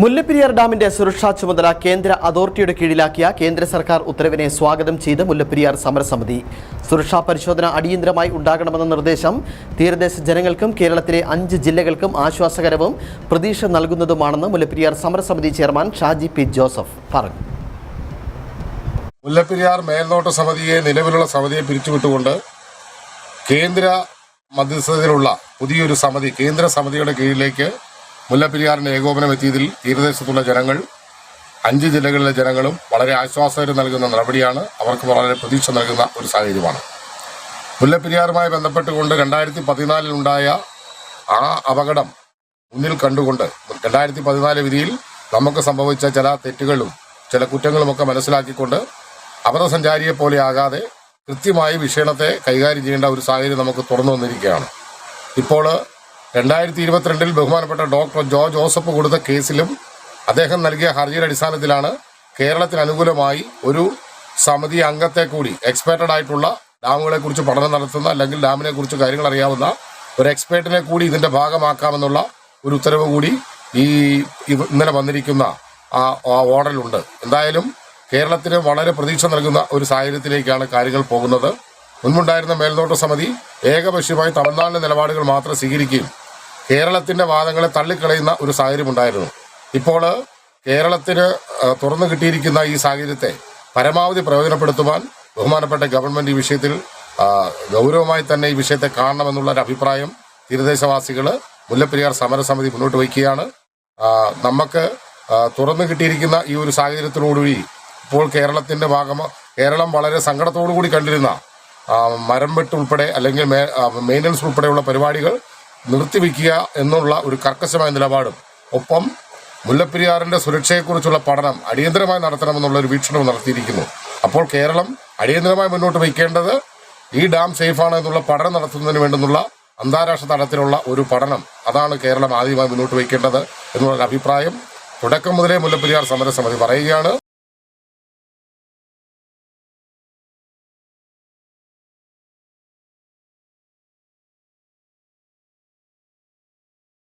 മുല്ലപ്പെരിയാർ ഡാമിന്റെ സുരക്ഷാ ചുമതല കേന്ദ്ര അതോറിറ്റിയുടെ കീഴിലാക്കിയ കേന്ദ്ര സർക്കാർ ഉത്തരവിനെ സ്വാഗതം ചെയ്ത് മുല്ലപ്പെരിയാർ സമരസമിതി. സുരക്ഷാ പരിശോധന അടിയന്തരമായി ഉണ്ടാകണമെന്ന നിർദ്ദേശം തീരദേശ ജനങ്ങൾക്കും കേരളത്തിലെ അഞ്ച് ജില്ലകൾക്കും ആശ്വാസകരവും പ്രതീക്ഷ നൽകുന്നതുമാണെന്ന് മുല്ലപ്പെരിയാർ സമരസമിതി ചെയർമാൻ ഷാജി പി ജോസഫ് പറഞ്ഞു. മുല്ലപ്പെരിയാർ മേൽനോട്ട സമിതിയെ നിലവിലുള്ള സമിതിയെ പിരിച്ചുവിട്ടുകൊണ്ട് കേന്ദ്ര മധ്യസ്ഥതയിലുള്ള പുതിയൊരു സമിതി കേന്ദ്ര സമിതിയുടെ കീഴിലേക്ക് മുല്ലപ്പെരിയാറിന്റെ ഏകോപനം എത്തിയതിൽ തീരദേശത്തുള്ള ജനങ്ങൾ അഞ്ച് ജില്ലകളിലെ ജനങ്ങളും വളരെ ആശ്വാസകരം നൽകുന്ന നടപടിയാണ് അവർക്ക് വളരെ പ്രതീക്ഷ നൽകുന്ന ഒരു സാഹചര്യമാണ്. മുല്ലപ്പെരിയാറുമായി ബന്ധപ്പെട്ടുകൊണ്ട് രണ്ടായിരത്തി പതിനാലിലുണ്ടായ ആ അപകടം മുന്നിൽ കണ്ടുകൊണ്ട് രണ്ടായിരത്തി പതിനാല് വിധിയിൽ നമുക്ക് സംഭവിച്ച ചില തെറ്റുകളും ചില കുറ്റങ്ങളുമൊക്കെ മനസ്സിലാക്കിക്കൊണ്ട് അപഥസഞ്ചാരിയെ പോലെ ആകാതെ കൃത്യമായി വിഷയണത്തെ കൈകാര്യം ചെയ്യേണ്ട ഒരു സാഹചര്യം നമുക്ക് തുറന്നു വന്നിരിക്കുകയാണ്. ഇപ്പോൾ രണ്ടായിരത്തി ഇരുപത്തിരണ്ടിൽ ബഹുമാനപ്പെട്ട ഡോക്ടർ ജോ ജോസഫ് കൊടുത്ത കേസിലും അദ്ദേഹം നൽകിയ ഹർജിയുടെ അടിസ്ഥാനത്തിലാണ് കേരളത്തിന് അനുകൂലമായി ഒരു സമിതി അംഗത്തെ കൂടി എക്സ്പേർട്ടഡ് ആയിട്ടുള്ള ഡാമുകളെ കുറിച്ച് പഠനം നടത്തുന്ന അല്ലെങ്കിൽ ഡാമിനെ കുറിച്ച് കാര്യങ്ങൾ അറിയാവുന്ന ഒരു എക്സ്പേർട്ടിനെ കൂടി ഇതിന്റെ ഭാഗമാക്കാമെന്നുള്ള ഒരു ഉത്തരവ് കൂടി ഈ ഇന്നലെ വന്നിരിക്കുന്ന ആ ഓർഡറിലുണ്ട്. എന്തായാലും കേരളത്തിന് വളരെ പ്രതീക്ഷ നൽകുന്ന ഒരു സാഹചര്യത്തിലേക്കാണ് കാര്യങ്ങൾ പോകുന്നത്. മുൻപുണ്ടായിരുന്ന മേൽനോട്ട സമിതി ഏകപക്ഷീയമായി തമിഴ്നാടിന്റെ നിലപാടുകൾ മാത്രം സ്വീകരിക്കുകയും കേരളത്തിന്റെ വാദങ്ങളെ തള്ളിക്കളയുന്ന ഒരു സാഹചര്യം ഉണ്ടായിരുന്നു. ഇപ്പോൾ കേരളത്തിന് തുറന്നു കിട്ടിയിരിക്കുന്ന ഈ സാഹചര്യത്തെ പരമാവധി പ്രയോജനപ്പെടുത്തുവാൻ ബഹുമാനപ്പെട്ട ഗവൺമെന്റ് ഈ വിഷയത്തിൽ ഗൗരവമായി തന്നെ ഈ വിഷയത്തെ കാണണമെന്നുള്ള ഒരു അഭിപ്രായം തീരദേശവാസികൾ മുല്ലപ്പെരിയാർ സമരസമിതി മുന്നോട്ട് വയ്ക്കുകയാണ്. നമുക്ക് തുറന്നു കിട്ടിയിരിക്കുന്ന ഈ ഒരു സാഹചര്യത്തിനോടുകൂടി ഇപ്പോൾ കേരളത്തിന്റെ ഭാഗം കേരളം വളരെ സങ്കടത്തോടു കൂടി കണ്ടിരുന്ന മരം അല്ലെങ്കിൽ മെയിന്റനൻസ് ഉൾപ്പെടെയുള്ള പരിപാടികൾ നിർത്തിവെക്കുക എന്നുള്ള ഒരു കർക്കശമായ നിലപാടും. ഒപ്പം മുല്ലപ്പെരിയാറിന്റെ സുരക്ഷയെക്കുറിച്ചുള്ള പഠനം അടിയന്തരമായി നടത്തണമെന്നുള്ള ഒരു വീക്ഷണവും നടത്തിയിരിക്കുന്നു. അപ്പോൾ കേരളം അടിയന്തരമായി മുന്നോട്ട് വയ്ക്കേണ്ടത് ഈ ഡാം സേഫാണ് എന്നുള്ള പഠനം നടത്തുന്നതിന് വേണ്ടുന്നുള്ള അന്താരാഷ്ട്ര തലത്തിലുള്ള ഒരു പഠനം അതാണ് കേരളം ആദ്യമായി മുന്നോട്ട് വയ്ക്കേണ്ടത് എന്നുള്ളൊരു അഭിപ്രായം തുടക്കം മുതലേ മുല്ലപ്പെരിയാർ സമരസമിതി പറയുകയാണ്.